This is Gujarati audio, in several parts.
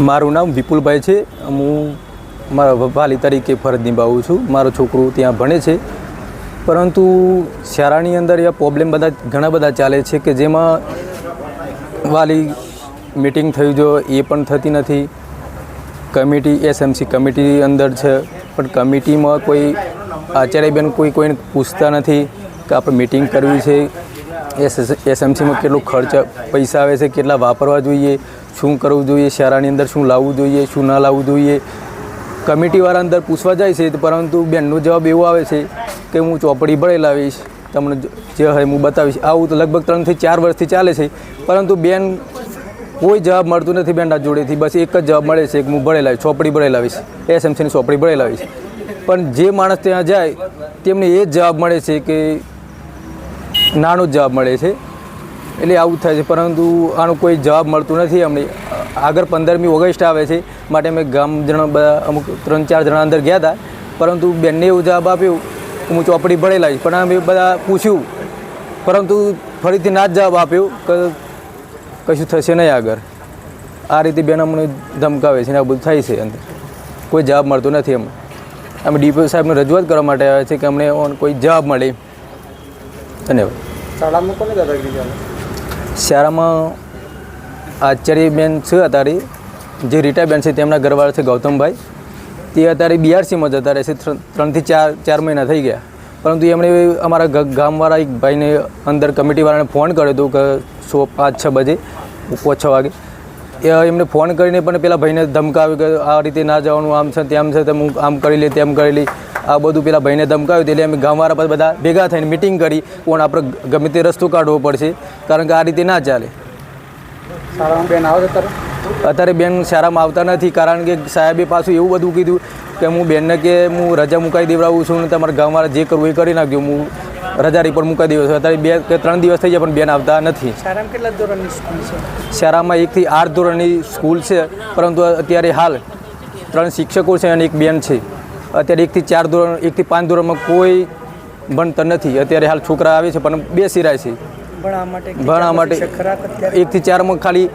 મારું નામ વિપુલભાઈ છે. હું મારા વાલી તરીકે ફરજ નિભાવું છું. મારો છોકરો ત્યાં ભણે છે. પરંતુ શાળાની અંદર એ પ્રોબ્લેમ બધા ઘણા બધા ચાલે છે કે જેમાં વાલી મિટિંગ થયું જો, એ પણ થતી નથી. કમિટી એસએમસી કમિટી અંદર છે. પણ કમિટીમાં કોઈ આચાર્યબેન કોઈ કોઈને પૂછતા નથી કે આપણે મિટિંગ કરવી છે. એસ એસએમસીમાં કેટલો ખર્ચ પૈસા આવે છે, કેટલા વાપરવા જોઈએ. શું કરવું જોઈએ, શેરાની અંદર શું લાવવું જોઈએ, શું ના લાવવું જોઈએ? કમિટીવાળા અંદર પૂછવા જાય છે, પરંતુ બેનનો જવાબ એવો આવે છે કે હું ચોપડી ભળે લાવીશ તમને જે હોય હું બતાવીશ. આવું તો લગભગ ત્રણથી ચાર વર્ષથી ચાલે છે, પરંતુ બેન કોઈ જવાબ મળતું નથી બેનના જોડેથી. બસ એક જ જવાબ મળે છે કે હું ભળે લાવીશ ચોપડી ભળે લાવીશ એસએમસીની ચોપડી ભળે લાવીશ પણ જે માણસ ત્યાં જાય, તેમને એ જ જવાબ મળે છે કે નાનો જ જવાબ મળે છે. એટલે આવું થાય છે. પરંતુ આનો કોઈ જવાબ મળતું નથી અમને. આગળ પંદરમી ઓગસ્ટ આવે છે, માટે અમે ગામ જણા બધા અમુક ત્રણ ચાર જણા અંદર ગયા હતા. પરંતુ બેનને એવું જવાબ આપ્યો, હું ચોપડી ભણેલા પણ અમે બધા પૂછ્યું. પરંતુ ફરીથી ના જ જવાબ આપ્યો કે કશું થશે નહીં આગળ. આ રીતે બેન અમને ધમકાવે છે ને આ બધું થાય છે. અંદર કોઈ જવાબ મળતો નથી અમને. અમે ડીપીઓ સાહેબને રજૂઆત કરવા માટે આવ્યા છે કે અમને કોઈ જવાબ મળે. ધન્યવાદ. શાળામાં કોને દાદાગીરી ચાલે? શાળામાં આચાર્યબેન છે અત્યારે જે રિટાયરબેન છે તેમના ઘરવાળા છે ગૌતમભાઈ. તે અત્યારે બીઆરસીમાં જતા રહે છે, ત્રણ- ત્રણથી ચાર ચાર મહિના થઈ ગયા. પરંતુ એમણે અમારા ગામવાળા એક ભાઈને અંદર કમિટીવાળાને ફોન કર્યો હતો કે સો, પાંચ, છ બજે પાંચ છ વાગે. એમને ફોન કરીને પણ પેલા ભાઈને ધમકાવ્યું કે આ રીતે ના જવાનું, આમ છે, તેમ છે તેમ આમ કરી લે, તેમ કરી લે. આ બધું પેલા ભાઈને ધમકાવ્યું એટલે અમે ગામવાળા પર બધા ભેગા થઈને મિટિંગ કરી. પણ આપણે ગમે તે રસ્તો કાઢવો પડશે. કારણ કે આ રીતે ના ચાલે. બેન આવે અત્યારે? બેન શાળામાં આવતા નથી. કારણ કે સાહેબે પાછું એવું બધું કીધું કે હું બેનને કે હું રજા મુકાઈ દેવડાવું છું ને તમારા ગામવાળા જે કરવું એ કરી નાખજો. હું રજા રિપોર્ટ મુકાઈ દેવું છું. અત્યારે બે કે ત્રણ દિવસ થઈ ગયા પણ બેન આવતા નથી. શાળામાં કેટલા ધોરણની સ્કૂલ છે? શાળામાં એકથી આઠ ધોરણની સ્કૂલ છે. પરંતુ અત્યારે હાલ ત્રણ શિક્ષકો છે અને એક બેન છે. અત્યારે એકથી ચાર ધોરણ એકથી પાંચ ધોરણમાં કોઈ ભણતર નથી. અત્યારે હાલ છોકરા આવે છે પણ બેસી સિરાય છે. ભણવા માટે એકથી ચારમાં ખાલી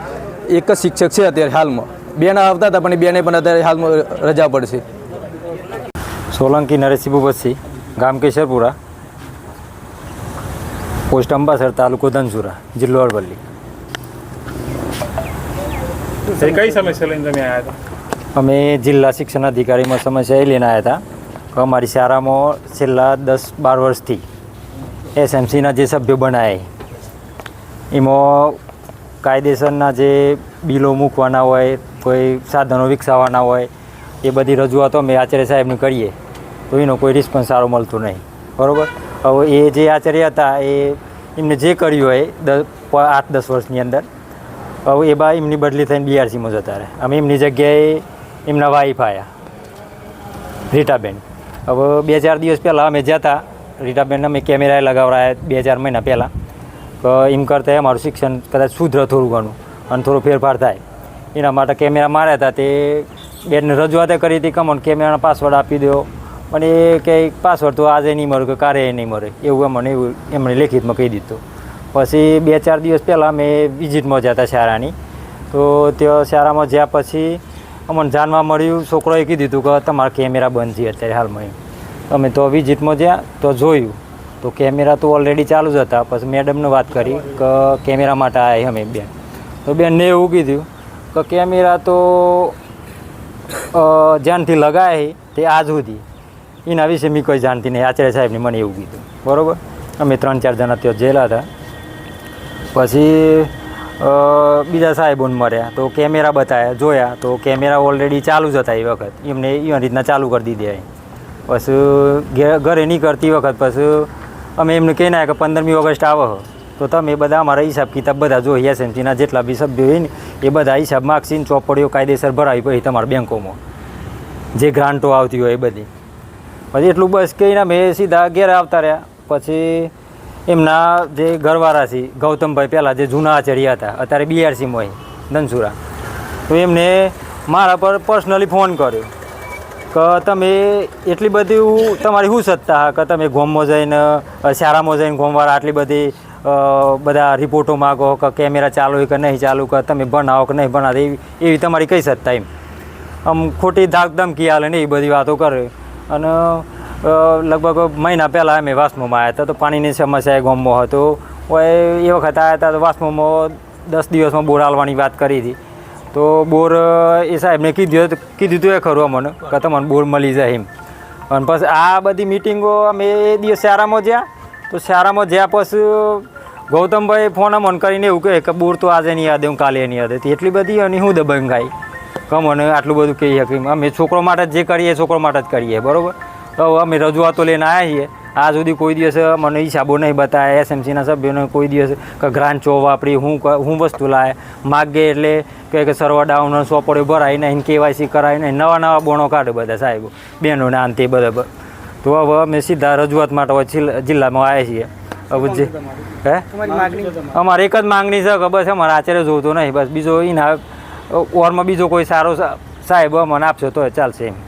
એક જ શિક્ષક છે અત્યારે હાલમાં. બેન આવતા હતા પણ બેને પણ અત્યારે હાલમાં રજા પડશે. સોલંકી નરેશી બસી ગામ કેશરપુરા પોસ્ટ અંબાસર તાલુકો ધનસુરા જિલ્લો અરવલ્લી. કઈ સમસ્યા લઈને તમે આવ્યા હતા? અમે જિલ્લા શિક્ષણ અધિકારીમાં સમસ્યા એ લઈને આવ્યા હતા અમારી શાળામાં છેલ્લા દસ બાર વર્ષથી એસએમસીના જે સભ્યો બનાવ્યા એમાં કાયદેસરના જે બિલો મૂકવાના હોય, કોઈ સાધનો વિકસાવવાના હોય, એ બધી રજૂઆતો અમે આચાર્ય સાહેબને કરીએ, તો એનો કોઈ રિસ્પોન્સ સારો મળતો નહીં. બરાબર? હવે એ જે આચાર્ય હતા, એ એમને જે કર્યું હોય, દસ આઠ, દસ વર્ષની અંદર, હવે એ બા એમની બદલી થઈને બીઆરસીમાં જતા રહે અમે એમની જગ્યાએ એમના વાઈફ આવ્યા રીટાબેન. હવે બે ચાર દિવસ પહેલાં અમે જતા રીટાબેન અમે કેમેરાએ લગાવડાયા બે ચાર મહિના પહેલાં. તો એમ કરતાં અમારું શિક્ષણ કદાચ સુધરે થોડું ઘણું અને થોડો ફેરફાર થાય. એના માટે કેમેરા માર્યા હતા તે બેનને રજૂઆતે કરી હતી કમોન કેમેરાનો પાસવર્ડ આપી દો. પણ એ કે પાસવર્ડ તો આજે નહીં મળે કે કારે નહીં મળે. એવું અમને એવું એમણે લેખિતમાં કહી દીધું. પછી બે ચાર દિવસ પહેલાં અમે વિઝિટમાં જતા શાળાની. તો ત્યાં શાળામાં જ્યાં પછી અમને જાણવા મળ્યું, છોકરોએ કીધું હતું કે તમારા કેમેરા બંધ છે અત્યારે હાલમાં અમે તો વિઝિટમાં જ્યાં તો જોયું. તો કેમેરા તો ઓલરેડી ચાલુ જ હતા. પછી મેડમને વાત કરી કે કેમેરા માટે આવ્યા અમે બેન. તો બેનને એવું કીધું કે કેમેરા તો જ્યાંથી લગાય તે આજ સુધી. એના વિશે મેં કોઈ જાણતી નહીં. આચાર્ય સાહેબને મને એવું કીધું. બરાબર? અમે ત્રણ ચાર જણા ત્યાં જેલા હતા. પછી બીજા સાહેબોને મળ્યા તો કેમેરા બતાવ્યા જોયા તો કેમેરા ઓલરેડી ચાલુ જ હતા એ વખત. એમને એ રીતના ચાલુ કરી દીધી પછી ઘરે નહીં કરતી વખત પછી અમે એમને કહી નાખ્યા કે પંદરમી ઓગસ્ટ આવો. તો તમે બધા અમારા હિસાબ કિતાબ બધા જોઈએ એસએમસીના જેટલા બી સભ્યો હોય ને, એ બધા હિસાબ માગશીને ચોપડીઓ કાયદેસર ભરાવી પછી તમારા બેંકોમાં. જે ગ્રાન્ટો આવતી હોય એ બધી. પછી એટલું બસ કહીને અમે સીધા ઘેર આવતા રહ્યા. પછી એમના જે ઘરવાળા છે ગૌતમભાઈ પહેલાં જે જૂના આચર્યા હતા, અત્યારે બીઆરસીમાં હોય, ધનસુરા. તો એમને મારા પર પર્સનલી ફોન કર્યો કે તમે એટલી બધી તમારી શું સત્તા કે તમે ગોમમાં જઈને શારામાં જઈને ગોમવાળા આટલી બધી બધા રિપોર્ટો માગો કે કેમેરા ચાલુ કે નહીં ચાલુ, કે તમે ભણાવો કે નહીં ભણાવો, એવી તમારી કઈ સત્તા એમ? આમ ખોટી ધાક ધમકી આલે ને એ બધી વાતો કરે. અને લગભગ મહિના પહેલાં અમે વાસમોમાં આવ્યા હતા, તો પાણીની સમસ્યા એ ગામમાં હતો. હોય એ વખત આવ્યા હતા તો વાસમોમાં દસ દિવસમાં બોર હાલવાની વાત કરી હતી. તો બોર એ સાહેબને કીધું કીધું હતું એ ખરું અમને, કે તમને બોર મળી જાય એમ. અને પછી આ બધી મિટિંગો અમે એ દિવસ શાળામાં જ્યાં, તો શાળામાં જ્યાં પછી ગૌતમભાઈ ફોન અમન કરીને એવું કહે કે બોર તો આજે નહીં યાદ હું કાલે નહીં યાદ હતી એટલી બધી અને હું દબંગ ખાઈ કમ અને આટલું બધું કહી શકીએ અમે છોકરો માટે જ જે કરીએ છોકરો માટે જ કરીએ, બરાબર? તો હવે અમે રજૂઆતો લઈને આવ્યા છીએ. આ સુધી કોઈ દિવસ મને હિસાબો નહીં બતાવે એસએમસીના સભ્યોને કોઈ દિવસ કે ગ્રાન્ટ ચો વાપરી હું હું વસ્તુ લાવે. માગે એટલે કે સર્વર ડાઉન સોપડે ભરાય નહીં કેવાયસી કરાય નહીં નવા નવા બોણો કાઢે બધા સાહેબો બહેનોને આન તે બધા તો હવે અમે સીધા રજૂઆત માટે જિલ્લામાં આવ્યા છીએ. હવે જે હે? અમારે એક જ માંગણી છે કે બસ અમારે આચાર્ય જોતો નહીં બસ બીજો એના ઓરમાં બીજો કોઈ સારો સાહેબ મને આપશો તો ચાલશે એમ.